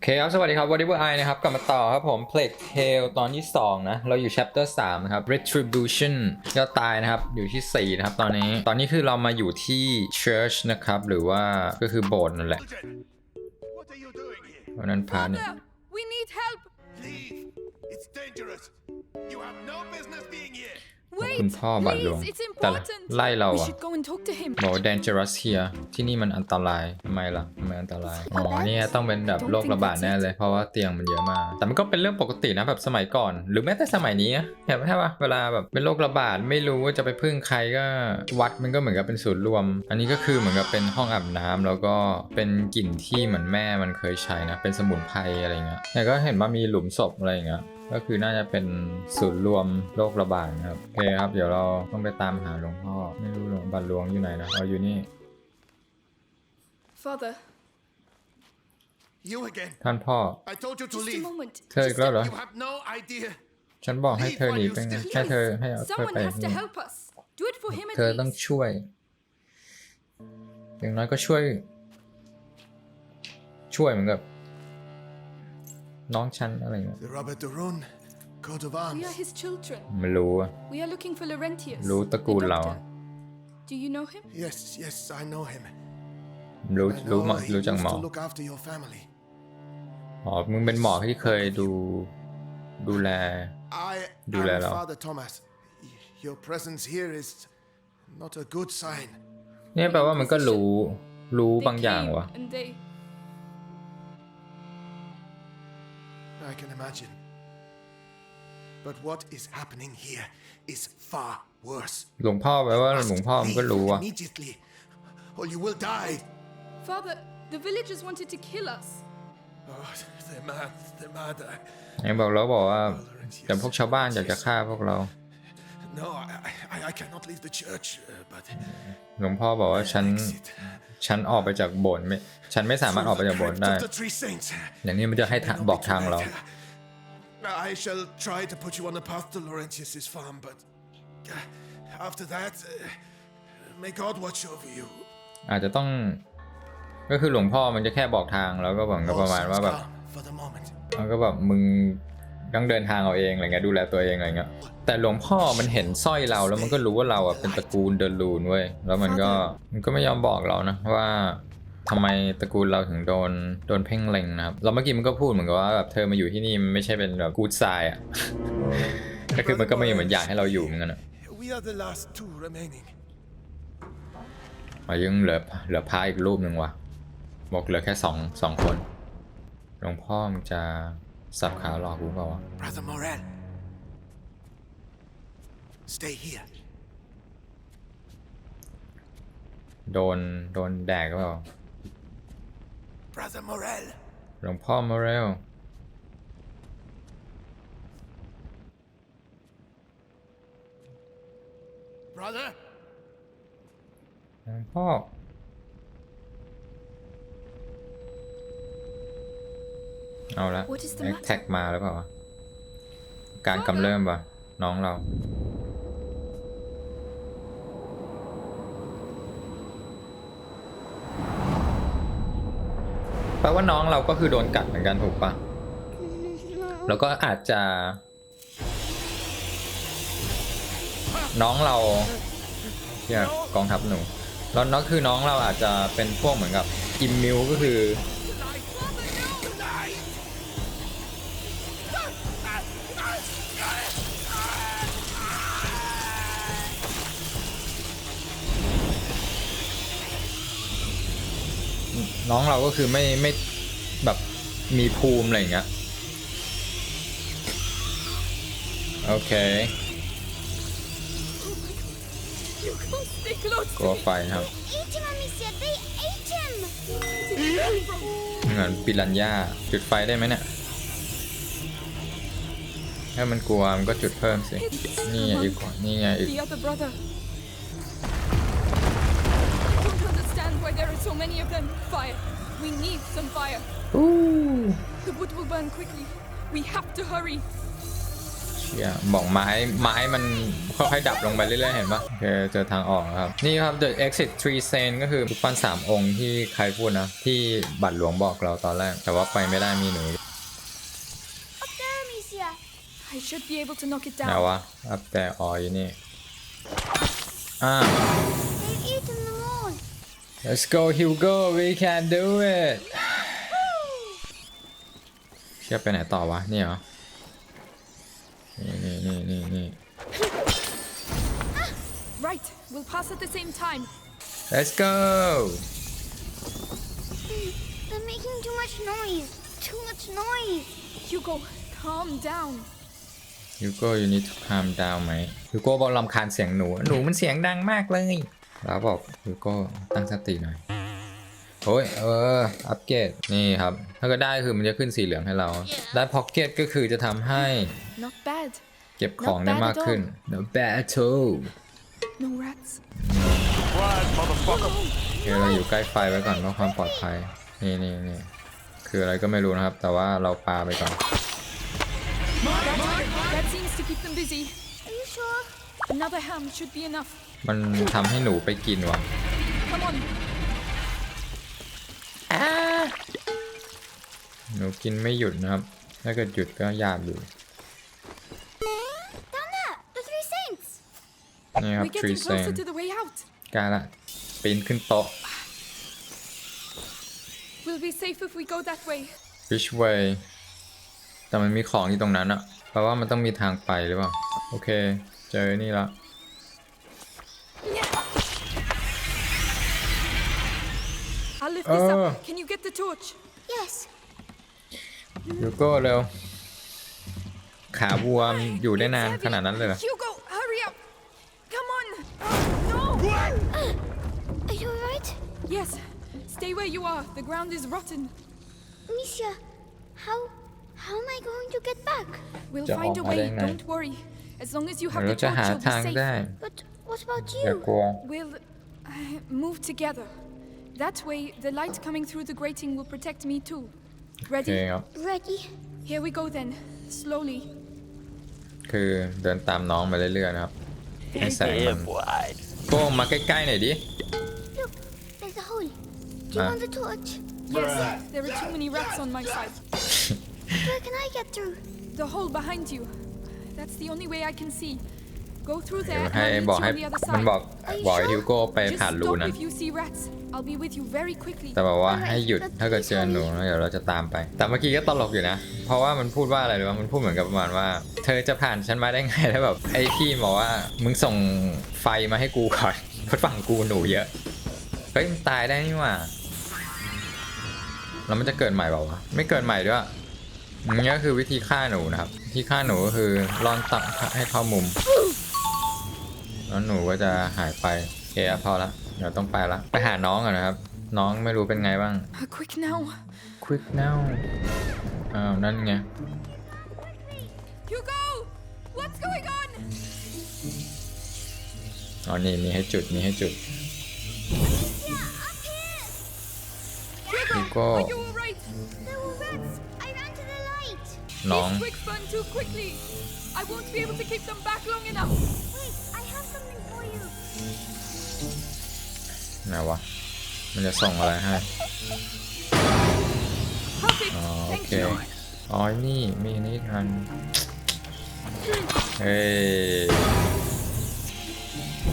โอเคครับสวัสดีครับวันนี้พวกไอนะครับ กลับมาต่อครับผม Plague Tale ตอนที่ 2 นะ เราอยู่ chapter 3 นะครับ Retribution ยอดตายนะครับ อยู่ที่ 4 นะครับ ตอนนี้ ตอนนี้คือเรามาอยู่ที่ Church นะครับ หรือว่าก็คือโบสถ์นั่นแหละ Children, what are you doing here? เพราะนั้นพาเนี่ย Father, we need help. Leave. It's dangerous. You have no business being here. Wait, คุณพ่อบาทหลวง please, it's แต่ important. ไล่เรา We อะ should go and talk to him. บอกว่า dangerous here ที่นี่มันอันตรายทำไมล่ะทำไมอันตรายอ๋อเนี่ยต้องเป็นแบบโรคระบาดแน่เลยเพราะว่าเตียงมันเยอะมาก แต่มันก็เป็นเรื่องปกตินะแบบสมัยก่อน หรือแม้แต่สมัยนี้นะเห็นไหมใช่ปะเวลาแบบเป็นโรคระบาดไม่รู้ว่าจะไปพึ่งใครก็วัดมันก็เหมือนกับเป็นศูนย์รวม อันนี้ก็คือเหมือนกับเป็นห้องอาบน้ำแล้วก็เป็นกลิ่นที่เหมือนแม่มันเคยใช้นะ เป็นสมุนไพรอะไรเงี้ยแต่ก็เห็นว่ามีหลุมศพอะไรอย่างเงี้ย ก็คือน่าจะเป็นศูนย์รวมโรคระบาดนะครับโอเคครับ เดี๋ยวเราต้องไปตามหาหลวงพ่อ ไม่รู้หลวงบัตรหลวงอยู่ไหนนะเอาอยู่นี่ Father, You again. ท่านพ่อ I told you to just a leave. moment. เธออีกแล้วเหรอ You have no idea. ฉันบอกให้เธอหนีไปไงแค่เธอให้เอาเธอ Someone ไป has to นี่ help us. Do it for him at เธอต้อง least. ช่วย อย่างน้อยก็ช่วย ช่วยเหมือนกับ น้องฉันอะไรเงี้ย The Robert Duron, coat of We arms. are his children. ไม่รู้อะ We are looking for Laurentius. รู้ตระกูล the เรา doctor. Do you know him? Yes, yes, I know him. รู้ I รู้หมอ know he รู้จัก used หมอ to look after your family. อ๋อมึงเป็นหมอที่เคยดู ดูแล I Do am that now. Father Thomas. Your presence here is not a good sign. เนี่ยแปลว่ามันก็รู้ รู้ They บางอย่าง came วะ and they. I can imagine. But what is happening here is far worse. หลวงพ่อแปลว่าหลวงพ่อมันก็ Leave รู้อะ immediately, or you will die. Father, the villagers wanted to kill us. Oh, they're mad. They're mad. I, ไอ้บอกแล้วบอกว่าแต่พวกชาวบ้านอยากจะฆ่าพวกเรา no, I, I, I cannot leave the church, uh, but หลวงพ่อบอกว่าฉัน exit ฉันออกไปจากโบสถ์ไม่ ฉันไม่สามารถออกไป through จาก the โบสถ์ crypt ได้ of the three saints. อย่างนี้มันจะให้ทางบอกทางเรา I shall try to put you on the path to Laurentius's farm, but uh, after that, uh, may God watch over you. อาจจะต้อง ก็คือหลวงพ่อมันจะแค่บอกทางแล้วก็เหมือนกับ All ประมาณ seems ว่าแบบ calm for the moment. มันก็แบบมึงต้องเดินทางเอาเองอะไรเงี้ยดูแลตัวเองอะไรเงี้ย แต่หลวงพ่อมันเห็นสร้อยเราแล้วมันก็รู้ว่าเราอะเป็นตระกูลเดินลูนเว้ยแล้วมันก็มันก็ไม่ยอมบอกเรานะว่าทำไมตระกูลเราถึงโดนโดนเพ่งเล็งนะครับแล้วเมื่อกี้มันก็พูดเหมือนกับว่าแบบเธอมาอยู่ที่นี่มันไม่ใช่เป็นแบบกูดไซอะ ก็คือมันก็ไม่เหมือนอยากให้เราอยู่เหมือนกันอะ We are the last two remaining. อ๋อยังเหลือเหลือพาอีกรูปหนึ่งว่ะบอกเหลือแค่สองสองคนหลวงพ่อมันจะสับขาหลอกกูเปล่าวะ Brother Morel. Stay here. โดน โดนแดกหรือเปล่า Brother Morel. หลวงพ่อมาเร็ว Brother? หลวงพ่อ เอาละ What is the แอค matter? แท็กมาหรือเปล่าวะ การกำเริบว่ะ น้องเรา แปล ว่าน้องเราก็คือโดนกัดเหมือนกันถูกปะแล้วก็อาจจะ น้องเราเนี่ยกองทัพหนูแล้วน้องคือน้องเราอาจจะเป็นพวกเหมือนกับอิมมิวก็คือ น้องเราก็คือไม่ไม่ มีภูมิอะไรอย่างเงี้ยโอเค You can't stay close กลัว to me. ไฟครับ ate him, Amicia. They ate him. เหมือนปิรันย่าจุดไฟได้ไหมเนี่ยถ้ามันกลัวมันก็จุดเพิ่มสิ นี่ไงอีกคนนี่ไงอีก The other brother. I don't understand why there are so many of them. Fire. We need some fire. The wood will burn quickly. We have to hurry. เชี่ยบอกไม้ไม้มันค่อยๆดับลงไปเรื่อยๆเห็นปะโอเคเจอทางออกแล้วครับ นี่ครับ the exit three sen ก็คือรูปปั้นสามองค์ที่ใครพูดนะ ที่บัตรหลวงบอกเราตอนแรก แต่ว่าไปไม่ได้มีหนู Up there, Amicia. I should be able to knock it ไหน down. วะอัพแต่ออยนี่ อ่า let's go Hugo we can do it เชื่อไปไหนต่อวะ นี่เหรอ นี่นี่นี่นี่นี่ Right, we'll pass at the same time. let's go They're making too much noise. Too much noise. Hugo, calm down. ยูโก้ you need to calm down ไหมยูโก้บอกลำคาญเสียงหนู หนูมันเสียงดังมากเลย แล้วบอกยูโก้ตั้งสติหน่อยโอ้ยเออ อัปเกรดนี่ครับ ถ้าก็ได้คือมันจะขึ้นสีเหลืองให้เรา ได้พ็อกเก็ตก็คือจะทำให้ Not bad. เก็บของได้มากขึ้น no bad at all No rats. Quiet, motherfucker. โอเคเราอยู่ใกล้ไฟไว้ก่อนเพื่อความปลอดภัย นี่นี่นี่คืออะไรก็ไม่รู้นะครับ แต่ว่าเราปาไปก่อน That, that seems to keep them busy. Are you sure? Another ham should be enough. มันทำให้หนูไปกินว่ะ Come on. หนูกินไม่หยุดนะครับ ถ้าเกิดหยุดก็ยากอยู่ Down there. The three saints. นี่ครับ We're ทรี getting เซน closer to the way out. กล้าละปีนขึ้นโต๊ะ We'll be safe if we go that way. Which way แต่มันมีของอยู่ตรงนั้นอะแปลว่ามันต้องมีทางไปหรือเปล่า โอเค เจอนี่ละ I'll lift this Oh. up. Can you get the torch? Yes. ยูโก้เร็ว ขาวัวมันอยู่ได้นาน It's heavy. ขนาดนั้นเลยเหรอ Hugo, hurry up. Come on. No. Are you alright? Yes. Stay where you are. The ground is rotten. Amicia, how how am I going to get back? We'llจะ find อ a อกมาได้ way. ไง Don't worry. As long as you have เดี๋ยว the เราจะ torch, หา you'll ทาง be ได้ safe. But what about อย่า you? กลัว We'll uh, move together. That way, the light coming through the grating will protect me too. โอเค Ready? ครับ Ready? Here we go then. Slowly. คือเดินตามน้องมาเรื่อยๆนะครับ ให้แสงมัน boy. โก้มาใกล้ๆหน่อยดิ Look, there's a hole. Do you Ah. want the torch? Yes, there are too many rats on my side. Where can I get through? The hole behind you. That's the only way I can see. Go through เดี๋ยว there ให้ and บอก I'll ให้ meet you on the other มัน side. บอกบอกให้ฮิวโก้ไป Just ผ่านรู stop นั้น if you see rats. I'll be with you very quickly. แต่บอกว่าให้หยุดถ้าเกิดเจอหนูแล้วเดี๋ยวเราจะตามไป แต่เมื่อกี้ก็ตลกอยู่นะ เพราะว่ามันพูดว่าอะไรหรือว่ามันพูดเหมือนกับประมาณว่า เธอจะผ่านฉันมาได้ไงแล้วแบบไอ้พี่บอกว่ามึงส่งไฟมาให้กูก่อนเพราะฝั่งกูหนูเยอะเฮ้ยมันตายได้นี่หว่าแล้วมันจะเกิดใหม่เปล่าวะไม่เกิดใหม่ด้วย นี่ก็คือวิธีฆ่าหนูนะครับวิธีฆ่าหนูก็คือล่อนตักให้เข้ามุม แล้วหนูก็จะหายไปโอเคอะพอละเดี๋ยวต้องไปละไปหาน้องก่อนนะครับ น้องไม่รู้เป็นไงบ้าง Uh, quick now. quick now อ้าวนั่นไง Hugo! What's going on? อ๋อนี่มีให้จุดมีให้จุด Hugo, Hugo. are น้อง These quick run too quickly. I won't be able to keep them back long enough. Wait, I have something for you. ไหนวะ มันจะส่งอะไรให้ Perfect. อ๋อโอ Thank เค you. อ๋อนี่มีนี่ทัน เฮ้ย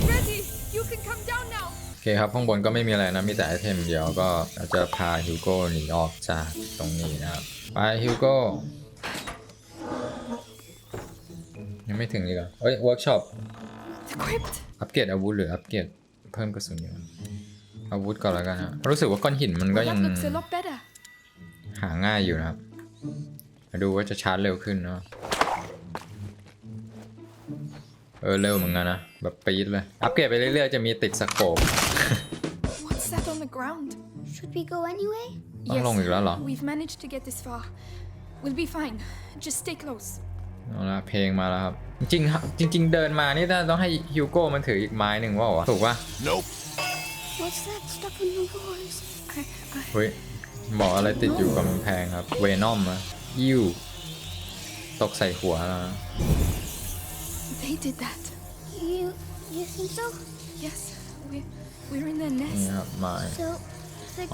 Ready. You can come down now. โอเคครับ ข้างบนก็ไม่มีอะไรนะ มีแต่ไอเทมเดียวก็เราจะพาฮิวโก้หนีออกจากตรงนี้นะครับ ไปฮิวโก้ ยังไม่ถึงอีกเหรอเฮ้ยเวิร์กช็อป Equipped. อัปเกรดอาวุธหรืออัปเกรดเพิ่มกระสุนอยู่อาวุธก่อนแล้วกันฮะรู้สึกว่าก้อนหินมันก็ Well, ยัง that looks a lot better. หาง่ายอยู่นะครับมาดูว่าจะชาร์จเร็วขึ้นเนาะเออเร็วเหมือนกันนะแบบปี๊ดเลย อัปเกรดไปเรื่อยๆจะมีติดสโคป What's that on the ground? Should we go anyway? ต้องลงอีกแล้วเหรอ We've managed to get this far. We'll be fine. Just stay close. เอาละเพลงมาแล้วครับ จริงๆฮะจริง ๆ เดินมานี่ต้องให้ฮิวโก้มันถืออีกไม้หนึ่งว่าวะถูกปะ Nope. What's that stuck in the walls? I, I, เฮ้ยบอกอะไรติดอยู่กับกำแพงครับ เวนอมอะยิวตกใส่หัวแล้วนะ They did that. You you think so? Yes, we we're in their นี่ nest. ครับไม้ So they're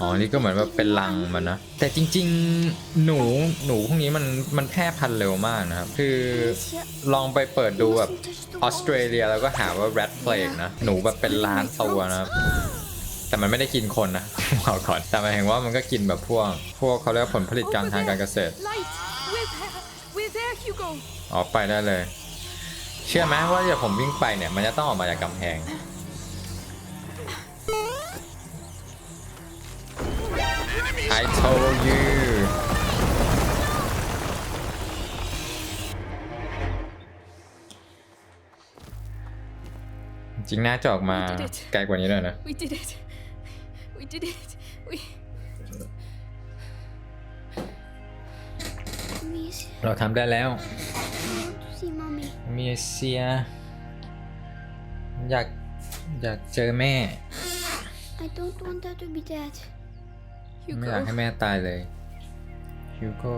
อ๋อ going นี่ก็ to เหมือนว่า live เป็น in รัง mine. มันนะ แต่จริง ๆ หนู หนูพวกนี้มัน มันแพร่พันธุ์เร็วมากนะครับ คือลองไปเปิดดูแบบออสเตรเลียแล้วก็หาว่า rat plague นะ หนูแบบเป็นล้านตัวนะครับ แต่มันไม่ได้กินคนนะบอกก่อน แต่หมายถึงว่ามันก็กินแบบพวก พวกเขาเรียกว่าผลผลิตการ Over ทางการ there. เกษตร Light. We're there. We're there, Hugo. ออกไปได้เลย เชื่อไหมว่าเดี๋ยวผมวิ่งไปเนี่ย มันจะต้องออกมาจากกำแพง I told you จริงน่าจะออกมาไกลกว่านี้เลยนะ We did it. We did it. We. Amicia, เราทำได้แล้ว I want to see mommy. เมียเซีย อยาก อยากเจอแม่ I don't want her to be dead. ไม่อยาก Hugo. ให้แม่ตายเลยฮิวโก้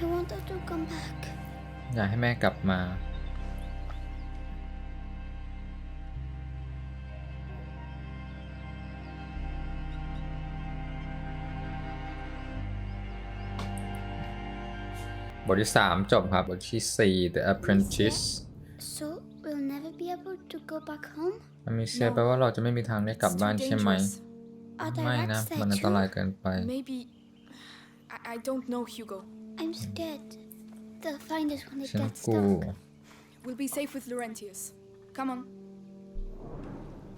I want her to come back. อยากให้แม่กลับมา บทที่ 3 จบครับ บทที่ 4 The Apprentice So we'll never be able to go back home? มันมีเสียแปลว่าเราจะไม่มีทางได้กลับ It's บ้าน too ใช่ไหม dangerous. Are ไม่ there นะ rats มันอัน there ตราย too? เกินไป Maybe. I, I don't know, Hugo. I'm scared. They'll find us when it ฉัน gets กลัว dark. We'll be safe with Laurentius. Come on.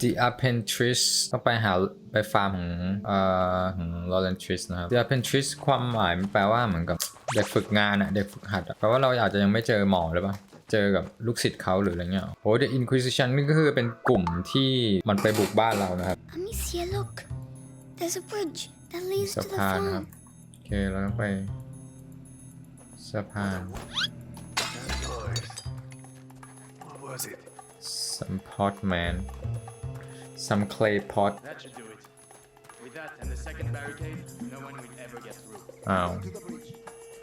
The Apprentice ต้องไปหาไปฟาร์มของเอ่อของ Laurentius นะครับ The Apprentice ความหมายมันแปลว่าเหมือนกับเด็กฝึกงานอะเด็กฝึกหัดอะแปลว่าเราอาจจะยังไม่เจอหมอหรือเปล่าเจอกับลูกศิษย์เขาหรืออะไรเงี้ยโอ้ The Inquisition นี่ก็คือเป็นกลุ่มที่มันไปบุกบ้านเรานะครับ Amicia, look. There's a bridge that leads สะ to the พานนะครับ farm. โอเคเราต้องไปสะพาน What was it? some pot man some clay pot That should do it. With that and the second barricade, no one will ever get through. อ้าว to the bridge.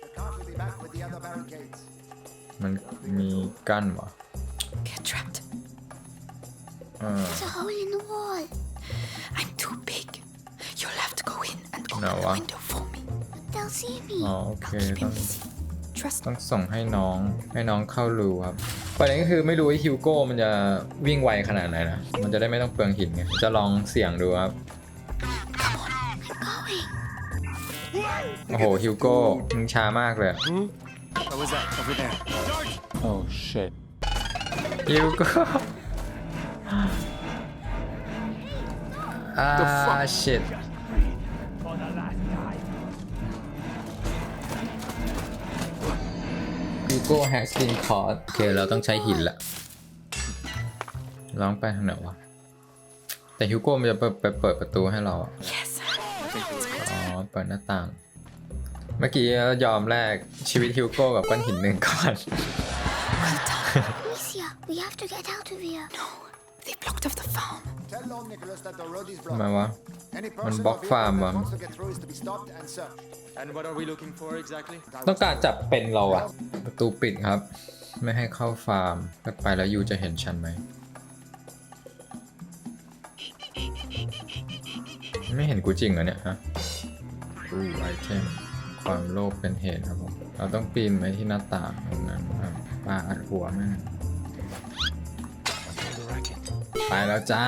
The cart will be back with the other barricades. มันมีกั้นวะ Get trapped. เออ There's a hole in the wall. I'm too big. You'll have to go in and open No, the uh. window for me. But they'll see me. อ๋อโอเค I'll keep ต้อง him busy. Trust me. ต้องส่งให้น้องให้น้องเข้ารูครับประเด็นก็คือไม่รู้ว่าฮิวโก้มันจะวิ่งไวขนาดไหนนะ มันจะได้ไม่ต้องเปลืองหินไง จะลองเสี่ยงดูครับ Going. โอ้โหฮิวโก้มึงช้ามากเลย What was that? Over there. oh shit ฮิวโก้อ่า shit Hugo has been caught โอเค เราต้องใช้หินละลองไปทางไหนวะ แต่ฮิวโก้มันจะเปิดเปิดเปิดประตูให้เราอะ Yes. อ๋อ เปิดหน้าต่าง เมื่อกี้ยอมแลกชีวิตฮิวโก้กับก้อนหินหนึ่งก่อน Amicia, we have to get out of here. No, they blocked off the farm. Tell Lord Nicholas that the road is ทำไม blocked. วะ Any Man person bok or vehicle farm, that man. wants to get through is to be stopped and searched. And what are we looking for exactly? I ต้อง will การจับเป็นเราอะประตูปิดครับ ไม่ให้เข้าฟาร์มถ้าไปแล้วยูจะเห็นฉันไหม ไม่เห็นกูจริงเหรอเนี่ยฮะอู้ไอเทมความโลภเป็นเหตุครับผม เราต้องปีนไปที่หน้าต่างตรงนั้นครับปาอัดหัวแม่ง ไปแล้วจ้า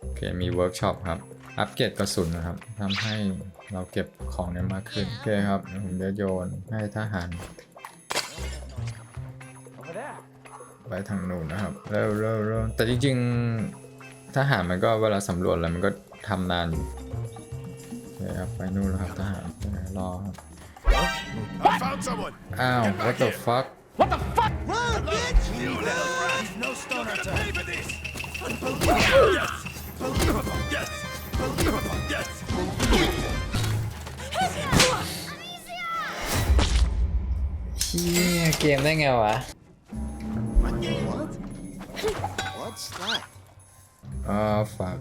โอเค มีเวิร์กช็อปครับ อัปเกรดกระสุนนะครับทำให้เราเก็บของได้มากขึ้น โอเคครับเดี๋ยวผมจะโยนให้ทหาร ไปทางนู้นนะครับเร็วเร็วเร็วแต่จริงๆทหารมันก็เวลาสำรวจอะไรมันก็ทำนานอยู่โอเคครับ ไปนู่นแล้วครับทหารเดี๋ยวรอครับ I found someone! อ้าว what the fuck You little brat! No stoner to pay for this! Yes! Yes! Yes! เชี่ยเกมได้ไงวะ What? What's that? อ๋อ fuck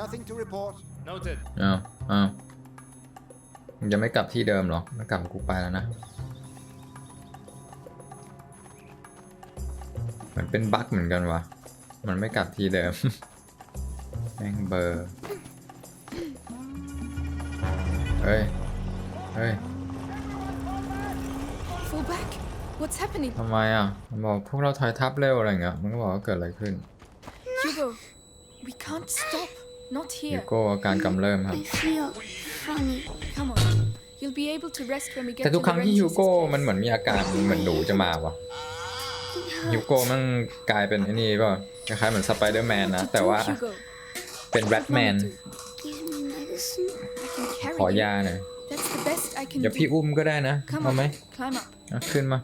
Nothing to report. Noted. อ้าวอ้าวมึงจะไม่กลับที่เดิมหรอไม่กลับกูไปแล้วนะ เหมือนเป็นบั๊กเหมือนกันวะ มันไม่กลับทีเดิม แม่งเบอร์ เฮ้ย เฮ้ย Fall back. What's happening? ทำไมอะ มันบอกพวกเราถอยทับเร็วอะไรเงี้ย มันก็บอกว่าเกิดอะไรขึ้น Hugo, we can't stop. Not ฮิว here. โก้อาการกำเริบครับ I feel funny. Come on. You'll be able to rest when we get แต่ to ทุกครั้งที่ Laurentius' ฮิวโก้ place. มันเหมือนมีอาการเหมือนหนูจะมาวะ ฮิวโก้มันกลายเป็นไอ้นี่ป่ะคล้ายๆเหมือนสไปเดอร์แมนนะ What to แต่ do, ว่า Hugo? เป็นแรดแมน What do? Give me medicine. I can carry ขอยา you. หน่อย That's the best I can เดี๋ยวพี่ do. อุ้มก็ได้นะ Come เอาไหม on, climb up. อะขึ้นมา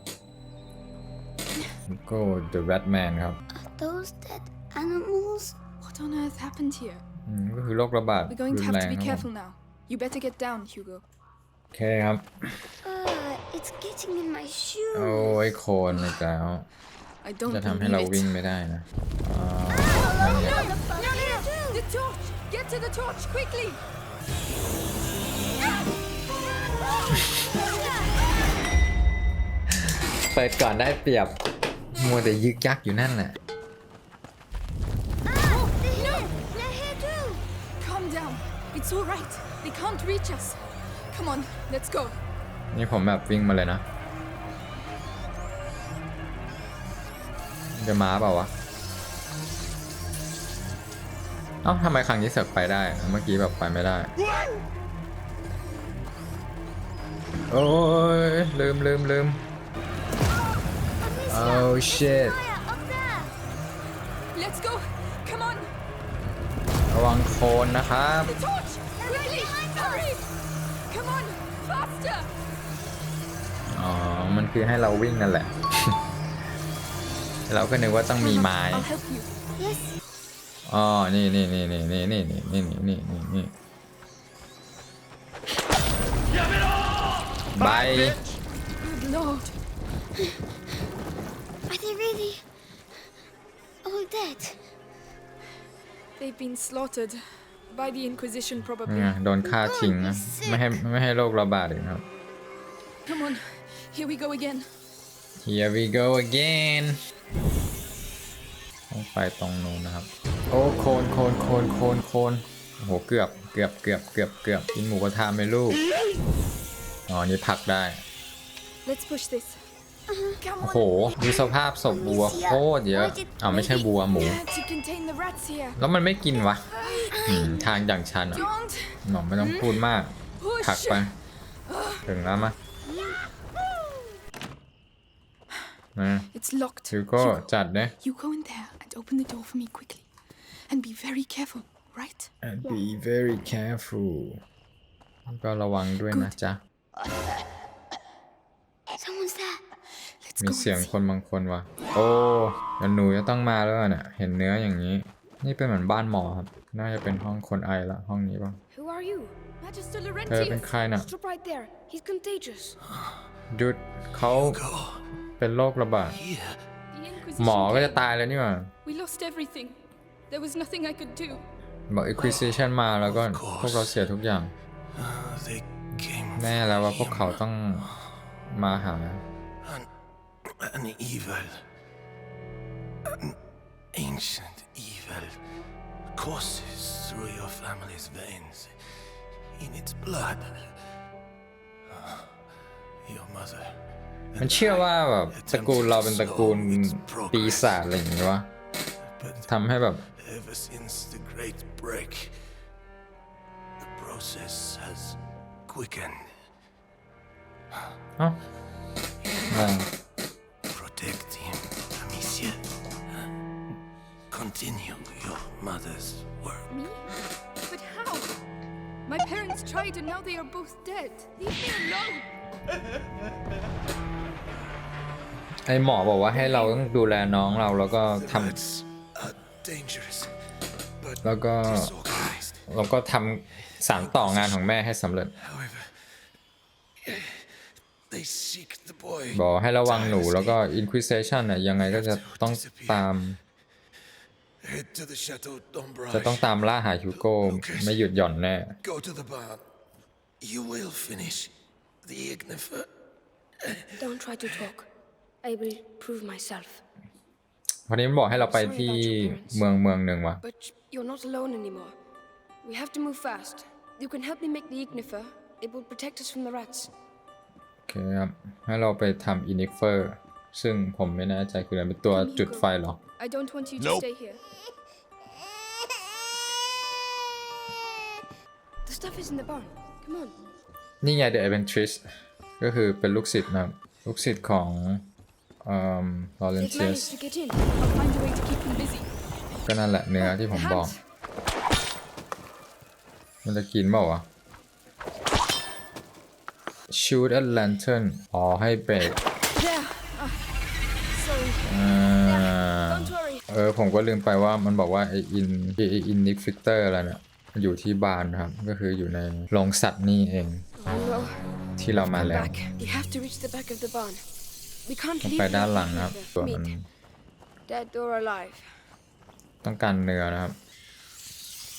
ฮิวโก้ the rat man ครับ Are those dead animals? What on earth happened here? อืมก็คือโรคระบาด We're going รุ to น have แร to ง be ครับผม careful now. You better get down, Hugo. โอเคครับ Uh, it's getting in my shoe. โอ้ยโคนอีกแล้ว I don't จะทำให้ believe เรา it. วิ่งไม่ได้นะอ่า No, no, no! The torch! Get to the torch quickly! เปิดก่อนได้เปรียบมัวแต่ยึกยักอยู่นั่นแหละ Ah, they're here. They're here too. Calm down. It's all right. They can't reach us. Come on, let's go. นี่ผมแบบวิ่งมาเลยนะ จะมาเปล่าวะ เอ้าทำไมครั้งนี้เสือกไปได้ เมื่อกี้แบบไปไม่ได้ โอ้ยลืมลืมลืมโอ้ shit Fire up there. Let's go. Come on. ระวังโคนนะครับ The torch! Quickly! Hurry! Come on! Faster! อ๋อ มันคือให้เราวิ่งนั่นแหละ เราก็นึกว่าต้องมี Climb up. ไม้ I'll help you. Yes. อ๋อนี่นี่นี่นี่นี่นี่นี่นี่นี่นี่นี่บาย Good lord. Are they really all dead? They've been slaughtered by the Inquisition, นี่ probably. ไงโดนฆ่าทิ้งนะไม่ให้ไม่ให้โรคระบาดอีกครับ Come on. Here we go again. Here we go again ต้องไปตรงนู้นนะครับ โอ้โคนโคนโคนโคนโคนโอ้โหเกือบเกือบเกือบเกือบเกือบกินหมูกระทะไหมลูก อ๋อ นี่พักได้ Let's push this. Come โอ้ on. โห ดูสภาพศพวัวโคตรเยอะอ้าวไม่ใช่วัวหมู Yeah, to contain the rats here. แล้วมันไม่กินวะอืมทางอย่างชันอะ Don't หนอไม่ต้องพูดมากผลัก push. ไป ถึงแล้วมะ นะ It's locked. ซิวก็ Hugo, จัดเนี่ย you go in there and open the door for me quickly. And be very careful, right? and be very careful ก็ระวังด้วยนะจ๊ะ Someone's there. Let's มี go เสียง and ค see. นบางคนว่ะ โอ้แล้วหนูจะต้องมาแล้วเนี่ยเห็นเนื้ออย่างนี้ นี่เป็นเหมือนบ้านหมอครับ น่าจะเป็นห้องคนไอละห้องนี้ป่ะ Who are you? Magister เธอเป็น Laurentius. ใครน่ะ Stop right there. He's contagious. ดุดเขา เป็นโรคระบาด Here. The Inquisition. หมอก็ came. จะตายแล้วนี่หว่า We lost everything. There was nothing I could do. บอก Inquisition มาแล้วก็พวกเราเสียทุกอย่าง They came แน่แล้วว่าพวกเขาต้องมาหา an, an evil, an ancient evil courses through your family's veins in its blood. Your mother. มันเชื่อว่าแบบตระกูลเราเป็นตระกูลปีศาจอะไรอย่างงี้วะ But ทำให้แบบ ever since the Great Break, the process has quickened. เอ้าอ่า Protect him, Amicia. Continue your mother's work. Me? But how? My parents tried and now they are both dead. Leave me alone. ไอหมอบอกว่าให้เราต้องดูแลน้องเราแล้วก็ทำ Rats are dangerous, but แล้วก็ disorganized. แล้วก็ทำสานต่องานของแม่ให้สำเร็จ However, they seek the boy. บอกให้ระวังหนูแล้วก็ Inquisition น่ะยังไงก็จะต้องตาม Head to the Chateau d'Ombrage. จะต้องตามล่าหาฮิวโก้ไม่หยุดหย่อนแน่ Go to the barn. You will finish the Ignifer. Don't try to talk. I will prove myself. วันนี้มันบอกให้เราไปที่เมืองเมืองหนึ่งวะ But you're not alone anymore. We have to move fast. You can help me make the ignifer. It will protect us from the rats. โอเคครับ ให้เราไปทำอินิเฟอร์ ซึ่งผมไม่แน่ใจคืออะไรเป็นตัวจุดไฟเหรอ I don't want you to Nope. stay here. The stuff is in the barn. Come on. นี่ไง The Adventress ก็คือเป็นลูกศิษย์นะครับลูกศิษย์ของเอ่อ They've Laurentius managed to get in. I'll find a way to keep them busy. ก็นั่นแหละเนื้อที่ผมบอก Hands. มันจะกินเปล่าวะ shoot a lantern อ๋อให้เบรก There. เออผมก็ลืมไปว่ามันบอกว่าไออินไออินนิฟิเตอร์อะไรเนี่ยมันอยู่ที่บานครับ ก็คืออยู่ในโรงสัตว์นี่เอง Oh no. ที่เรามา Come แล้ว back. We have to reach the back of the barn. We can't ต้อง leave ไป them ด้านหลัง here. นะครับส่วนมัน Meat, dead or alive. ต้องการเนื้อนะครับ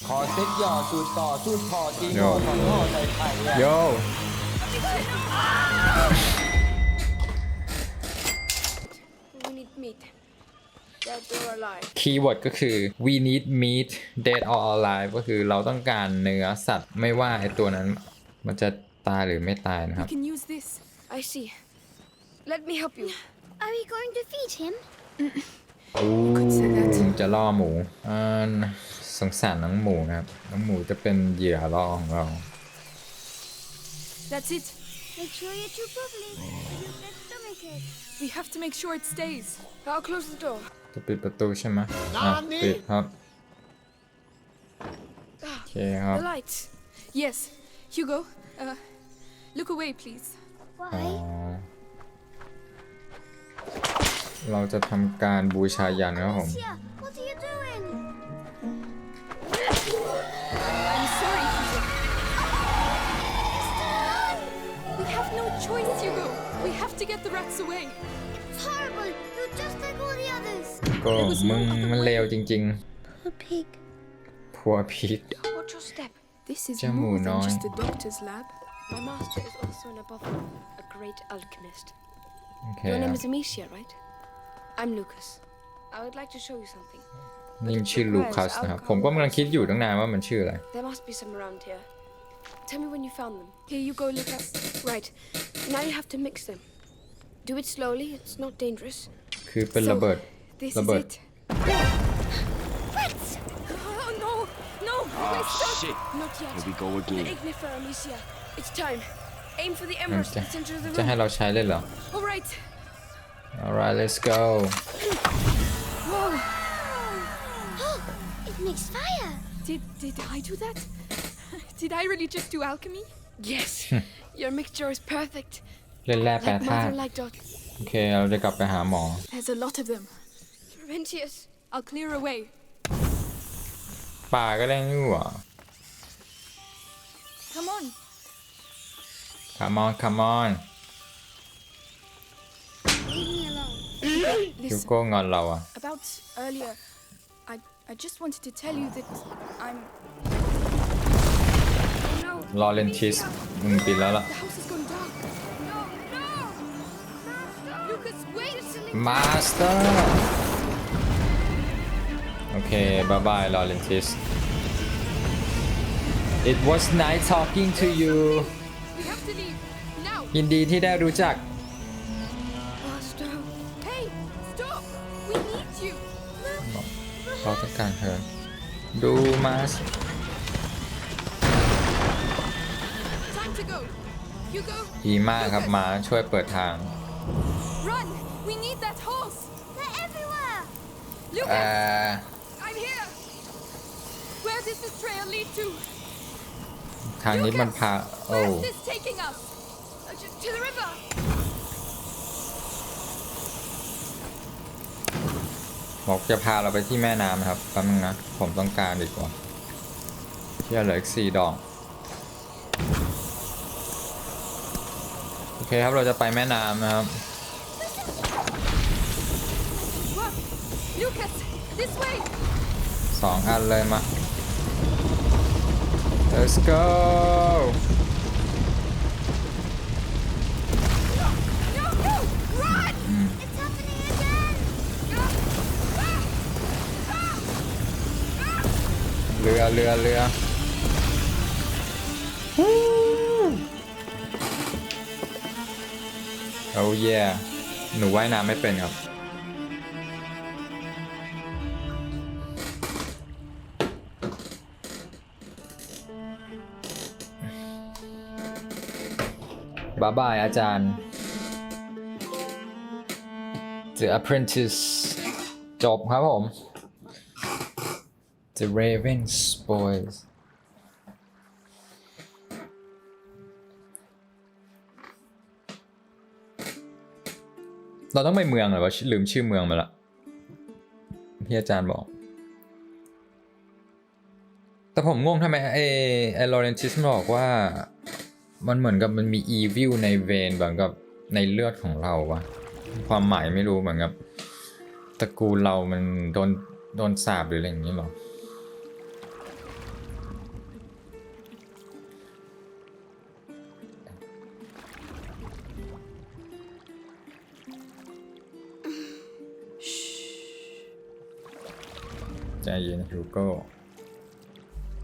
ขอเซ็ตหย่อสูตรต่อสูตรพอตีโยโยขอโทษใส่ไข่อะโย คีย์เวิร์ดก็คือ we need meat dead or alive ก็คือเราต้องการเนื้อสัตว์ไม่ว่าไอตัวนั้น มันจะตายหรือไม่ตายนะค We รับ can use this. I see. Let me help you. Are we going to feed him? อู้จะล่อหมูอ่าสงสารน้องหมูนะครับ น้องหมูจะเป็นเหยื่อล่อของเรา That's it. Make sure you chew properly. You get stomach ache. We have to make sure it stays. I'll close the door. จะปิดประตูใช่ไหมอะปิดครับโอเคครับ The lights. Yes. Hugo, uh, look away, please. อ๋อ Why? เราจะทำการบูชายันครับผม Alicia, what are you doing? I'm sorry, Hugo. We have no choice, Hugo. We have to get the rats away. others. ก็มึงมันเลวจริง Poor pig. ๆ พัวพิก Watch your step. This is Jamu more than noi. just a doctor's lab. My master is also an above all, a great alchemist. โอเค Your ค name รับ is Amicia, right? I'm Lucas. I would like to show you something. นี่ชื่อลูคัสนะครับ ผมก็กำลังคิดอยู่ตั้งนานว่ามันชื่ออะไร There must be some around here. Tell me when you found them. Here you go, Lucas. Right. Now you have to mix them. Do it slowly, it's not dangerous. คือเป็น So, ระเบิด This is Robert. it. Oh no! No! Wait, stop! Shit. Not yet. Here we go The again. ignifer, Amicia. It's time. Aim for the มัน emerald จะ in the center of the จะให้ room. เราใช้เลยเหรอ All right. alright let's go Whoa! It makes fire. Did did I do that? Did I really just do alchemy? Yes. Your mixture is perfect. เล่นแร่แปร Like ธาตุ mother, like daughter. โอเค เราจะกลับไปหาหมอ There's a lot of them. Laurentius. I'll clear away. ป่าก็ได้นี่หว่า Come on. come on come on Leave me alone. ฮิว Listen, โก้งอนเราอะ about earlier, I I just wanted to tell you that I'm. Oh no. รอเลนทิสมึงปิดแล้วล่ะ The house has gone dark. No, no! Lucas, wait! มาสเตอร์ โอเคบายบายลอเรนทิส It was nice talking to you We have to leave now. ยินดีที่ได้รู้จัก Master. Hey, stop! We need you. เราต้องการเธอ ดูมาส Time to go. Hugo, ดีมากครับมาช่วยเปิดทาง run! We need that horse. They're everywhere. เอ่ Lucas, อ I'm here. Where does this trail lead to? ทางนี้มันพาโอ้ Where's this taking us? Uh, to, to the river. บอกจะพาเราไปที่แม่น้ำนะครับแป๊บนึงนะ ผมต้องการดีกว่าที่เหลืออีกสี่ดอก โอเคครับเราจะไปแม่น้ำนะครับ What? Lucas, this way. สองอันเลยมา Let's go. No, no, run! It's happening again. Oh yeah หนูว่ายน้ำไม่เป็นครับ บายบายอาจารย์ The Apprentice จบครับผม The Ravens Boys เราต้องไปเมืองเหรอวะลืมชื่อเมืองไปละที่อาจารย์บอก แต่ผมงงทำไมไอไอลอเรนติสบอกว่า มันเหมือนกับมันมีอีวิลในเวนเหมือนกับในเลือดของเราวะความหมายไม่รู้เหมือนกับตระกูลเรามันโดนโดนสาบหรืออะไรอย่างนี้หรอใจเย็นฮิวโก้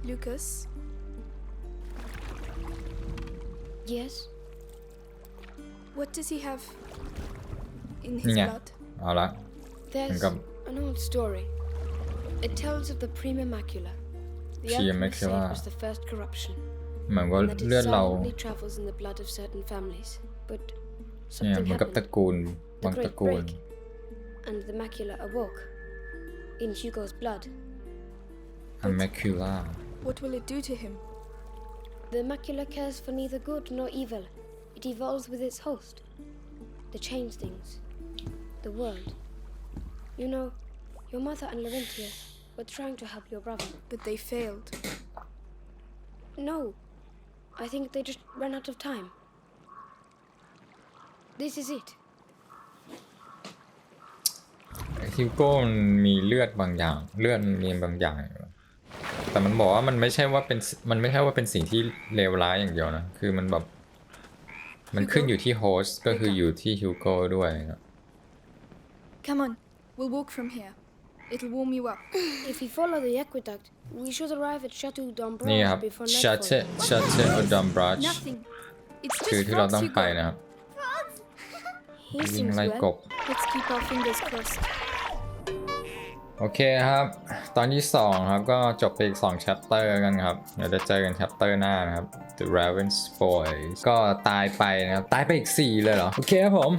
Lucas, Yes? what does he have in his Nha. blood? เอาละ There's Come. an old story. It tells of the Prima Macula. The Prima alchemists say it Macula. was the first corruption. เหมือนว่า and that it เลือดเรา silently travels in the blood of certain families. But เนี่ย something เหมือนกับตระ happened, กูล the บางต great ระกูล break, and the macula awoke. In Hugo's blood. อเมคิล่า What will it do to him? The macula cares for neither good nor evil. It evolves with its host. They change things. The world. You know, your mother and Laurentius were trying to help your brother. But they failed. No. I think they just ran out of time. This is it. ฮิวโก้มันมีเลือดบางอย่าง เลือดมีบางอย่าง แต่มันบอกว่ามันไม่ใช่ว่าเป็นมันไม่ใช่ว่าเป็นสิ่งที่เลวร้ายอย่างเดียวนะ คือมันแบบ มันขึ้นอยู่ที่โฮสต์ก็คืออยู่ที่ฮิวโก้ด้วยนะ Come on, we'll walk from here. It'll warm you up. If we follow the aqueduct, we should arrive at Chateau นี่ d'Ambrose ครับ before ชัต nightfall. เชชัตเชอดัมบรัช Nothing. It's คือ just ที่เรา frogs, ต้อง Hugo. ไปนะครับ He วิ่ง seems ไล่ก well. บ Let's keep our fingers crossed. โอเคครับ ตอนที่ 2 ครับ ก็จบไปอีก2 chapter กันครับ เดี๋ยวจะเจอกัน chapter หน้านะครับ The Raven's Boys ก็ตายไปนะครับ ตายไปอีก 4 เลยเหรอ โอเคครับผม